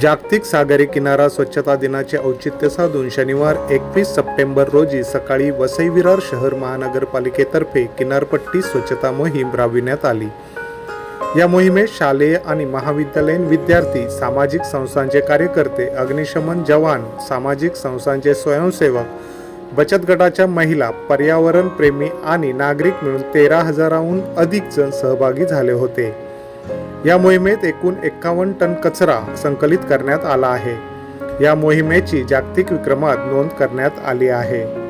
जागतिक सागरी किनारा स्वच्छता दिनाचे औचित्य साधून शनिवार एकवीस सप्टेंबर रोजी सकाळी वसई विरार शहर महानगरपालिकेतर्फे किनारपट्टी स्वच्छता मोहीम राबविण्यात आली. या मोहिमेत शालेय आणि महाविद्यालयीन विद्यार्थी सामाजिक संस्थांचे कार्यकर्ते अग्निशमन जवान सामाजिक संस्थांचे स्वयंसेवक बचत गटाच्या महिला पर्यावरण प्रेमी आणि नागरिक मिळून तेरा हजाराहून अधिक जण सहभागी झाले होते. या मोहिमेत एकूण एक्कावन्न टन कचरा संकलित करण्यात आला आहे. या मोहिमेची जागतिक विक्रमात नोंद करण्यात आली आहे.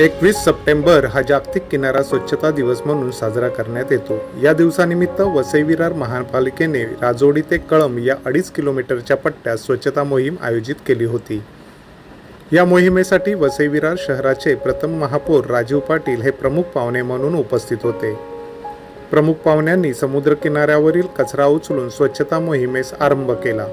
एकवीस सप्टेंबर हा जागतिक किनारा स्वच्छता दिवस म्हणून साजरा करण्यात येतो. या दिवसानिमित्त वसई विरार महापालिकेने राजोडी ते कळंब या अडीच किलोमीटरच्या पट्ट्यात स्वच्छता मोहीम आयोजित केली होती. या मोहिमेसाठी वसई विरार शहराचे प्रथम महापौर राजीव पाटील हे प्रमुख पाहुणे म्हणून उपस्थित होते. प्रमुख पाहुण्यांनी समुद्र किनाऱ्यावरील कचरा उचलून स्वच्छता मोहिमेस आरंभ केला.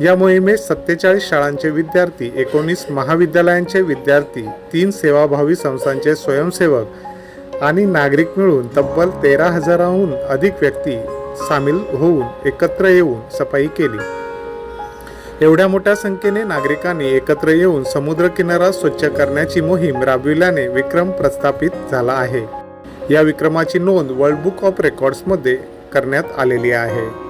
या मोहिमेत सत्तेचाळीस शाळांचे विद्यार्थी एकोणीस महाविद्यालयांचे विद्यार्थी तीन सेवाभावी संस्थांचे स्वयंसेवक आणि नागरिक मिळून तब्बल तेरा हजाराहून अधिक व्यक्ती सामील होऊन एकत्र येऊन सफाई केली. एवढ्या मोठ्या संख्येने नागरिकांनी एकत्र येऊन समुद्र किनारा स्वच्छ करण्याची मोहीम राबविल्याने विक्रम प्रस्थापित झाला आहे. या विक्रमाची नोंद वर्ल्ड बुक ऑफ रेकॉर्ड्समध्ये करण्यात आलेली आहे.